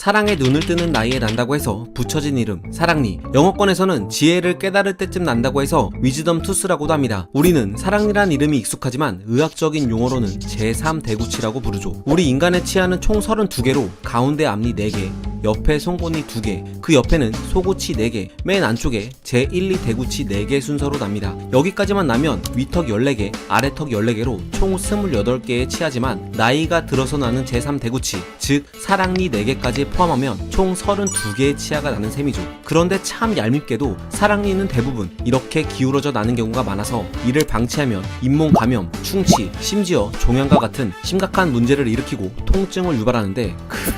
사랑에 눈을 뜨는 나이에 난다고 해서 붙여진 이름 사랑니. 영어권에서는 지혜를 깨달을 때쯤 난다고 해서 위즈덤 투스라고도 합니다. 우리는 사랑니란 이름이 익숙하지만 의학적인 용어로는 제3대구치라고 부르죠. 우리 인간의 치아는 총 32개로 가운데 앞니 4개 옆에 송곳니 2개, 그 옆에는 소구치 4개, 맨 안쪽에 제1, 2 대구치 4개 순서로 납니다. 여기까지만 나면 위턱 14개, 아래턱 14개로 총 28개의 치아지만 나이가 들어서 나는 제3 대구치, 즉 사랑니 4개까지 포함하면 총 32개의 치아가 나는 셈이죠. 그런데 참 얄밉게도 사랑니는 대부분 이렇게 기울어져 나는 경우가 많아서 이를 방치하면 잇몸 감염, 충치, 심지어 종양과 같은 심각한 문제를 일으키고 통증을 유발하는데 크,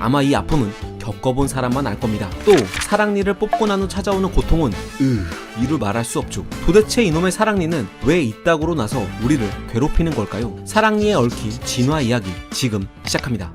아마 이 아픔은 겪어본 사람만 알 겁니다. 또 사랑니를 뽑고 난 후 찾아오는 고통은 으 이루 말할 수 없죠. 도대체 이놈의 사랑니는 왜 이따구로 나서 우리를 괴롭히는 걸까요? 사랑니에 얽힌 진화 이야기 지금 시작합니다.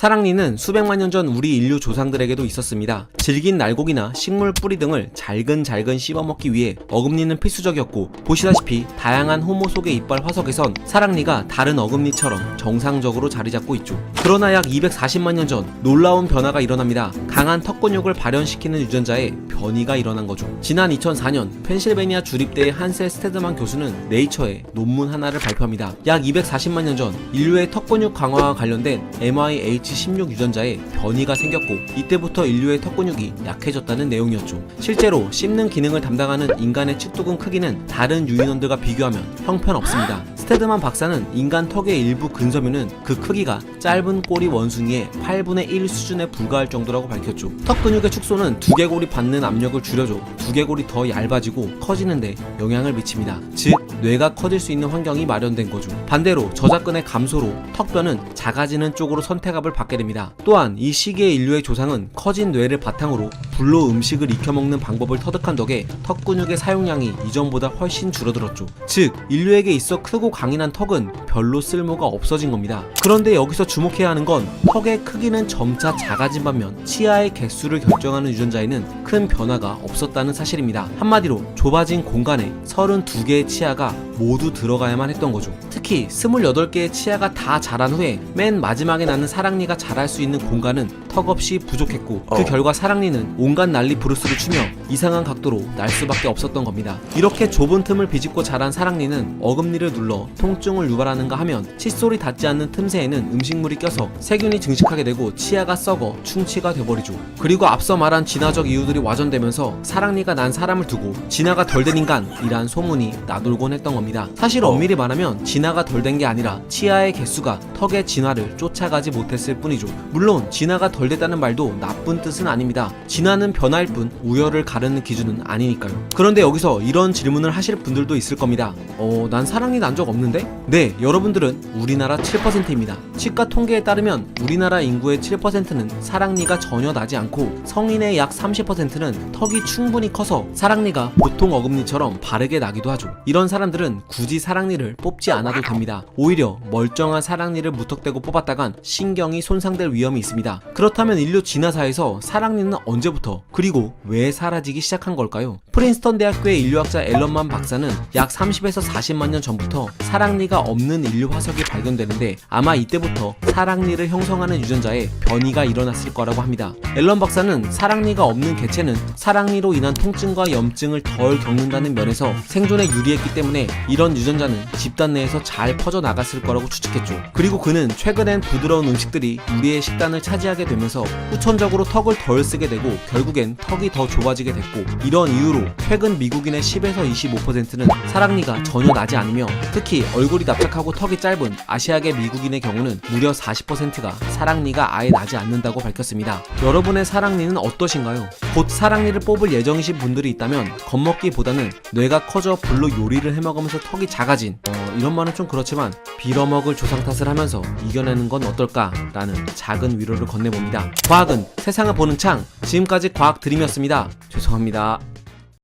사랑니는 수백만 년 전 우리 인류 조상들에게도 있었습니다. 질긴 날고기나 식물 뿌리 등을 잘근잘근 씹어먹기 위해 어금니는 필수적이었고 보시다시피 다양한 호모 속의 이빨 화석에선 사랑니가 다른 어금니처럼 정상적으로 자리 잡고 있죠. 그러나 약 240만 년 전 놀라운 변화가 일어납니다. 강한 턱 근육을 발현시키는 유전자에 변이가 일어난 거죠. 지난 2004년 펜실베니아 주립대의 한셀 스테드만 교수는 네이처에 논문 하나를 발표합니다. 약 240만 년 전 인류의 턱 근육 강화와 관련된 MIH16 유전자에 변이가 생겼고 이때부터 인류의 턱 근육이 약해졌다는 내용이었죠. 실제로 씹는 기능을 담당하는 인간의 측두근 크기는 다른 유인원들과 비교하면 형편없습니다. 스테드만 박사는 인간 턱의 일부 근섬유는 그 크기가 짧은 꼬리 원숭이의 8분의 1 수준에 불과할 정도라고 밝혔죠. 턱 근육의 축소는 두개골이 받는 압력을 줄여줘 두개골이 더 얇아지고 커지는데 영향을 미칩니다. 즉 뇌가 커질 수 있는 환경이 마련된 거죠. 반대로 저작근의 감소로 턱뼈는 작아지는 쪽으로 선택압을 받게 됩니다. 또한 이 시기의 인류의 조상은 커진 뇌를 바탕으로 불로 음식을 익혀 먹는 방법을 터득한 덕에 턱 근육의 사용량이 이전보다 훨씬 줄어들었죠. 즉 인류에게 있어 크고 강인한 턱은 별로 쓸모가 없어진 겁니다. 그런데 여기서 주목해야 하는 건 턱의 크기는 점차 작아진 반면 치아의 개수를 결정하는 유전자에는 큰 변화가 없었다는 사실입니다. 한마디로 좁아진 공간에 32개의 치아가 모두 들어가야만 했던 거죠. 특히 28개의 치아가 다 자란 후에 맨 마지막에 나는 사랑니가 자랄 수 있는 공간은 턱 없이 부족했고 그 어. 결과 사랑니는 온갖 난리 부르스를 추며 이상한 각도로 날 수밖에 없었던 겁니다. 이렇게 좁은 틈을 비집고 자란 사랑니는 어금니를 눌러 통증을 유발하는가 하면 칫솔이 닿지 않는 틈새에는 음식물이 껴서 세균이 증식하게 되고 치아가 썩어 충치가 돼버리죠. 그리고 앞서 말한 진화적 이유들이 와전되면서 사랑니가 난 사람을 두고 진화가 덜 된 인간이란 소문이 나돌곤 했던 겁니다. 사실 어. 엄밀히 말하면 진화가 덜 된 게 아니라 치아의 개수가 턱의 진화를 쫓아가지 못했을 뿐이죠. 물론 진화가 덜 됐다는 말도 나쁜 뜻은 아닙니다. 진화 는 변화일 뿐 우열을 가르는 기준은 아니니까요. 그런데 여기서 이런 질문을 하실 분들도 있을 겁니다. 어, 난 사랑니 난적 없는데? 네, 여러분들은 우리나라 7%입니다. 치과 통계에 따르면 우리나라 인구의 7%는 사랑니가 전혀 나지 않고 성인의 약 30%는 턱이 충분히 커서 사랑니가 보통 어금니처럼 바르게 나기도 하죠. 이런 사람들은 굳이 사랑니를 뽑지 않아도 됩니다. 오히려 멀쩡한 사랑니를 무턱대고 뽑았다간 신경이 손상될 위험이 있습니다. 그렇다면 인류 진화사에서 사랑니는 언제부터 그리고 왜 사라지기 시작한 걸까요? 프린스턴 대학교의 인류학자 앨런만 박사는 약 30에서 40만 년 전부터 사랑니가 없는 인류 화석이 발견되는데 아마 이때부터 사랑니를 형성하는 유전자에 변이가 일어났을 거라고 합니다. 앨런 박사는 사랑니가 없는 개체는 사랑니로 인한 통증과 염증을 덜 겪는다는 면에서 생존에 유리했기 때문에 이런 유전자는 집단 내에서 잘 퍼져 나갔을 거라고 추측했죠. 그리고 그는 최근엔 부드러운 음식들이 우리의 식단을 차지하게 되면서 후천적으로 턱을 덜 쓰게 되고 결국엔 턱이 더 좁아지게 됐고 이런 이유로 최근 미국인의 10에서 25%는 사랑니가 전혀 나지 않으며 특히 얼굴이 납작하고 턱이 짧은 아시아계 미국인의 경우는 무려 40%가 사랑니가 아예 나지 않는다고 밝혔습니다. 여러분의 사랑니는 어떠신가요? 곧 사랑니를 뽑을 예정이신 분들이 있다면 겁먹기보다는 뇌가 커져 불로 요리를 해먹으면서 턱이 작아진 어, 이런 말은 좀 그렇지만 빌어먹을 조상 탓을 하면서 이겨내는 건 어떨까라는 작은 위로를 건네봅니다. 과학은 세상을 보는 창 지금까지 과학 드림이었습니다. 죄송합니다.